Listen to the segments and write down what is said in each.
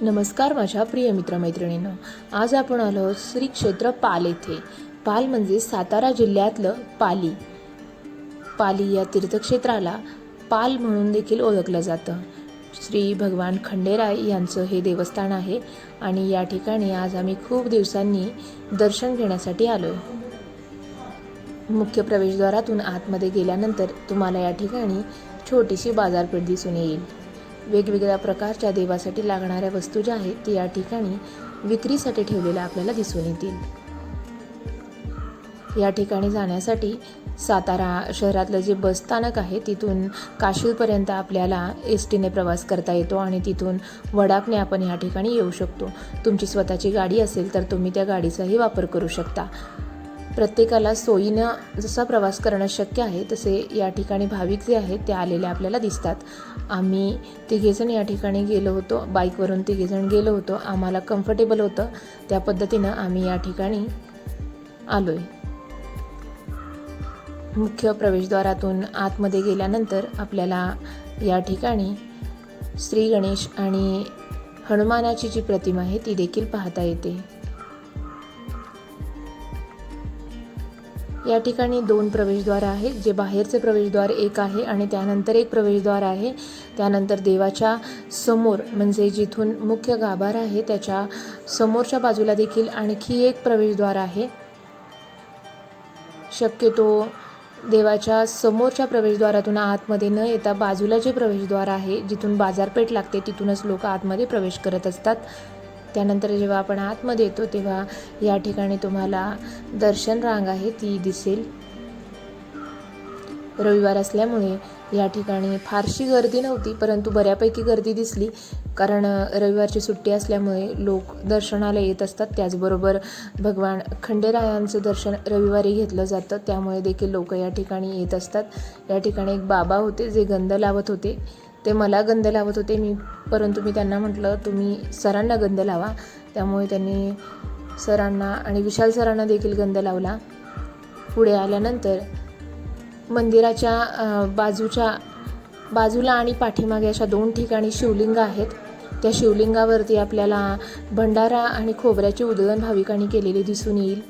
नमस्कार माझ्या प्रिय मित्रमैत्रिणींनो. आज आपण आलो आहोत श्री क्षेत्र पाल येथे. पाल म्हणजे सातारा जिल्ह्यातलं पाली. पाली या तीर्थक्षेत्राला पाल म्हणून देखील ओळखलं जातं. श्री भगवान खंडेराय यांचं हे देवस्थान आहे आणि या ठिकाणी आज आम्ही खूप दिवसांनी दर्शन घेण्यासाठी आलो आहे मुख्य प्रवेशद्वारातून आतमध्ये गेल्यानंतर तुम्हाला या ठिकाणी छोटीशी बाजारपेठ दिसून येईल. वेगवेगळ्या प्रकारच्या देवासाठी लागणाऱ्या वस्तू ज्या आहेत ते या ठिकाणी विक्रीसाठी ठेवलेल्या आपल्याला दिसून येतील. या ठिकाणी जाण्यासाठी सातारा शहरातलं जे बस स्थानक आहे तिथून काशीपर्यंत आपल्याला एस टीने प्रवास करता येतो आणि तिथून वडापने आपण या ठिकाणी येऊ शकतो. तुमची स्वतःची गाडी असेल तर तुम्ही त्या गाडीचाही वापर करू शकता. प्रत्येकाला सोयीनं जसा प्रवास करणं शक्य आहे तसे या ठिकाणी भाविक जे आहेत ते आलेले आपल्याला दिसतात. आम्ही तिघेजण या ठिकाणी गेलो होतो. बाईकवरून तिघेजण गेलो होतो. आम्हाला कम्फर्टेबल होतं. त्या पद्धतीनं आम्ही या ठिकाणी आलो आहे मुख्य प्रवेशद्वारातून आतमध्ये गेल्यानंतर आपल्याला या ठिकाणी श्री गणेश आणि हनुमानाची जी प्रतिमा आहे ती देखील पाहता येते. या ठिकाणी दोन प्रवेशद्वार आहेत जे बाहेरचे प्रवेशद्वार एक आहे आणि त्यानंतर एक प्रवेशद्वार आहे. त्यानंतर देवाच्या समोर म्हणजे जिथून मुख्य गाभार आहे त्याच्या समोरच्या बाजूला देखील आणखी एक प्रवेशद्वार आहे. शक्यतो देवाच्या समोरच्या प्रवेशद्वारातून आतमध्ये न येता बाजूला जे प्रवेशद्वार आहे जिथून बाजारपेठ लागते तिथूनच लोक आतमध्ये प्रवेश करत असतात. त्यानंतर जेव्हा आपण आतमध्ये येतो तेव्हा या ठिकाणी तुम्हाला दर्शन रांग आहे ती दिसेल. रविवार असल्यामुळे या ठिकाणी फारशी गर्दी नव्हती परंतु बऱ्यापैकी गर्दी दिसली. कारण रविवारची सुट्टी असल्यामुळे लोक दर्शनाला येत असतात. त्याचबरोबर भगवान खंडेरायांचं दर्शन रविवारी घेतलं जातं. त्यामुळे देखील लोक या ठिकाणी येत असतात. या ठिकाणी एक बाबा होते जे गंध लावत होते. ते मला गंध लावत होते मी. परंतु मी त्यांना म्हटलं तुम्ही सरांना गंध लावा. त्यामुळे त्यांनी सरांना आणि विशाल सरांना देखील गंध लावला. पुढे आल्यानंतर मंदिराच्या बाजूच्या बाजूला आणि पाठीमागे अशा दोन ठिकाणी शिवलिंग आहेत. त्या शिवलिंगावरती आपल्याला भंडारा आणि खोबऱ्याची उधळण भाविकांनी केलेली दिसून येईल.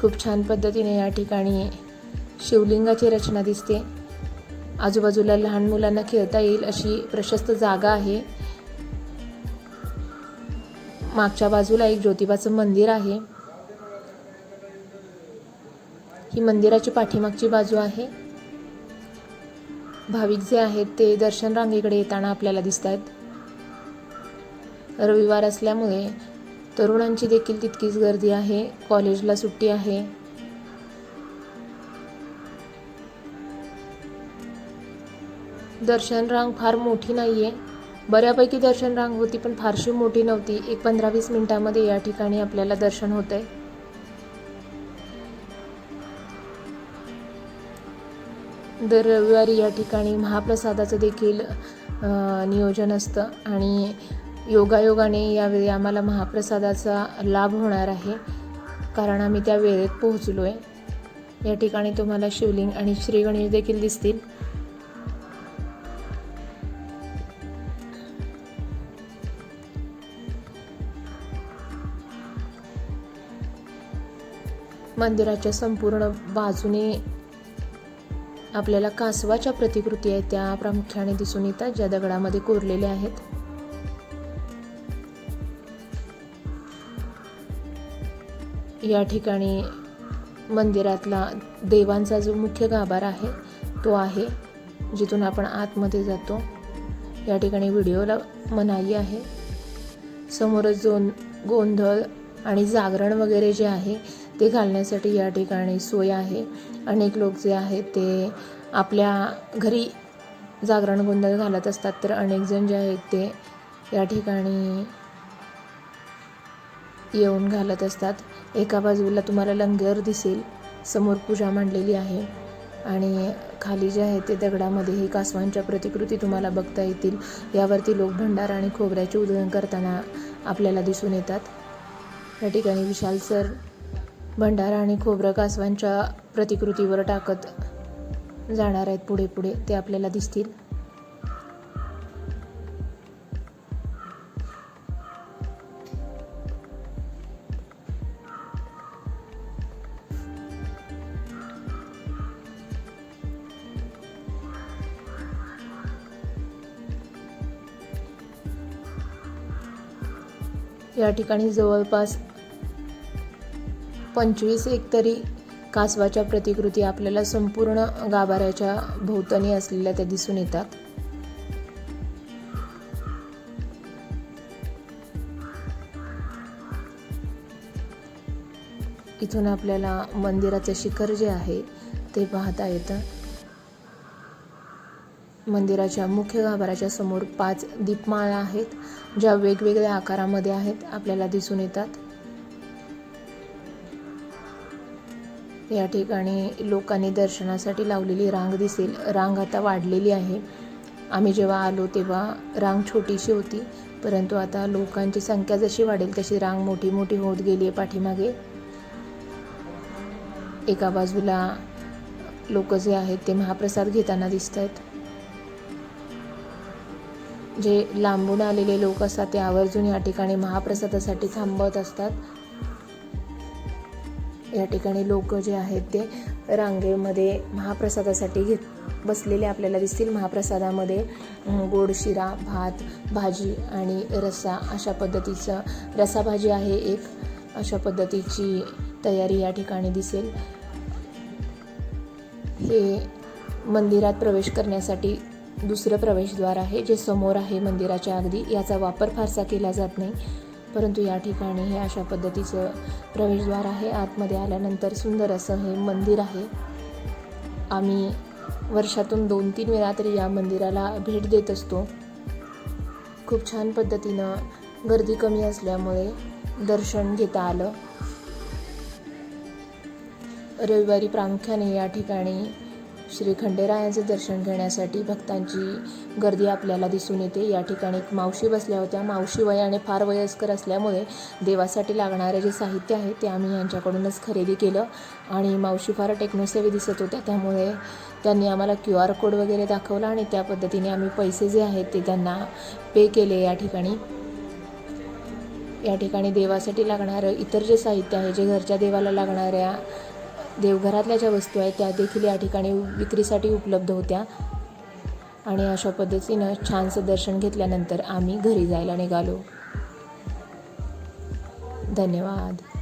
खूप छान पद्धतीने या ठिकाणी शिवलिंगाची रचना दिसते. आजूबाजूला लहान मुलांना खेळता येईल अशी प्रशस्त जागा आहे. मागच्या बाजूला एक ज्योतिबाचं मंदिर आहे. ही मंदिराची पाठीमागची बाजू आहे. भाविक जे आहेत ते दर्शन रांगेकडे येताना आपल्याला दिसत आहेत रविवार असल्यामुळे तरुणांची देखील तितकीच गर्दी आहे. कॉलेजला सुट्टी आहे. दर्शन रांग फार मोठी नाही आहे बऱ्यापैकी दर्शन रांग होती पण फारशी मोठी नव्हती. एक पंधरा वीस मिनिटामध्ये या ठिकाणी आपल्याला दर्शन होत आहे दर रविवारी या ठिकाणी महाप्रसादाचं देखील नियोजन असतं आणि योगायोगाने यावेळी आम्हाला महाप्रसादाचा लाभ होणार आहे कारण आम्ही त्या वेळेत पोहोचलो आहे या ठिकाणी तुम्हाला शिवलिंग आणि श्रीगणेश देखील दिसतील. मंदिराच्या संपूर्ण बाजूने आपल्याला कासवाच्या प्रतिकृती आहेत त्या प्रामुख्याने दिसून येतात ज्या दगडामध्ये कोरलेल्या आहेत. या ठिकाणी मंदिरातला देवांचा जो मुख्य गाभार आहे तो आहे जिथून आपण आतमध्ये जातो. या ठिकाणी व्हिडिओला मनाई आहे. समोरच दोन गोंधळ आणि जागरण वगैरे जे आहे ते घालण्यासाठी या ठिकाणी सोय आहे. अनेक लोक जे आहेत ते आपल्या घरी जागरण गोंधळ घालत असतात तर अनेक जण जे आहेत ते या ठिकाणी येऊन घालत असतात. एका बाजूला तुम्हाला लंगर दिसेल समोर पूजा मांडलेली आहे आणि खाली जे आहे ते दगडामध्ये ही कासवांच्या प्रतिकृती तुम्हाला बघता येतील. यावरती लोक भंडार आणि खोबऱ्याची उधळण करताना आपल्याला दिसून येतात. या ठिकाणी विशाल सर भंडारा आणि खोबरं कासवांच्या प्रतिकृतीवर टाकत जाणार आहेत पुढे पुढे. ते आपल्याला दिसतील. या ठिकाणी जवळपास पंचवीस एक तरी कासवाच्या प्रतिकृती आपल्याला संपूर्ण गाभाऱ्याच्या भोवतणी असलेल्या त्या दिसून येतात. इथून आपल्याला मंदिराचं शिखर जे आहे ते पाहता येतं. मंदिराच्या मुख्य गाभाऱ्याच्या समोर पाच दीपमाळा आहेत ज्या वेगवेगळ्या आकारामध्ये आहेत आपल्याला दिसून येतात. या ठिकाणी लोकांनी दर्शनासाठी लावलेली रांग दिसेल. रांग आता वाढलेली आहे. आम्ही जेव्हा आलो तेव्हा रांग छोटीशी होती परंतु आता लोकांची संख्या जशी वाढेल तशी रांग मोठी मोठी होत गेली आहे पाठीमागे. एका बाजूला लोक जे आहेत ते महाप्रसाद घेताना दिसत आहेत जे लांबून आलेले लोक असतात ते आवर्जून या ठिकाणी महाप्रसादासाठी थांबत असतात. या ठिकाणी लोक जे आहेत ते रांगेमध्ये महाप्रसादासाठी घेत बसलेले आपल्याला दिसतील. महाप्रसादामध्ये गोड शिरा भात भाजी आणि रस्सा अशा पद्धतीचं रसाभाजी आहे एक. अशा पद्धतीची तयारी या ठिकाणी दिसेल. हे मंदिरात प्रवेश करण्यासाठी दुसरं प्रवेशद्वार आहे जे समोर आहे मंदिराच्या अगदी. याचा वापर फारसा केला जात नाही. परंतु या ठिकाणी हे अशा पद्धतीचं प्रवेशद्वार आहे. आतमध्ये आल्यानंतर सुंदर असं हे मंदिर आहे. आम्ही वर्षातून दोन तीन वेळा तरी या मंदिराला भेट देत असतो. खूप छान पद्धतीनं गर्दी कमी असल्यामुळे दर्शन घेता आलं. रविवारी प्रामुख्याने या ठिकाणी श्री खंडेरायाचे दर्शन घेण्यासाठी भक्तांची गर्दी आपल्याला दिसून येते. या ठिकाणी एक मावशी बसल्या होत्या. मावशी वयाने फार वयस्कर असल्यामुळे देवासाठी लागणारे जे साहित्य आहे ते आम्ही यांच्याकडूनच खरेदी केलं आणि मावशी फार टेक्नोसेवी दिसत होत्या. त्यामुळे त्यांनी आम्हाला क्यू आर कोड वगैरे दाखवला आणि त्या पद्धतीने आम्ही पैसे जे आहेत ते त्यांना पे केले या ठिकाणी. या ठिकाणी देवासाठी लागणारं इतर जे साहित्य आहे जे घरच्या देवाला लागणाऱ्या देवघरातल्या ज्या वस्तू आहेत त्या देखील या ठिकाणी विक्रीसाठी उपलब्ध होत्या. आणि अशा पद्धतीनं छानसं दर्शन घेतल्यानंतर आम्ही घरी जायला निघालो. धन्यवाद.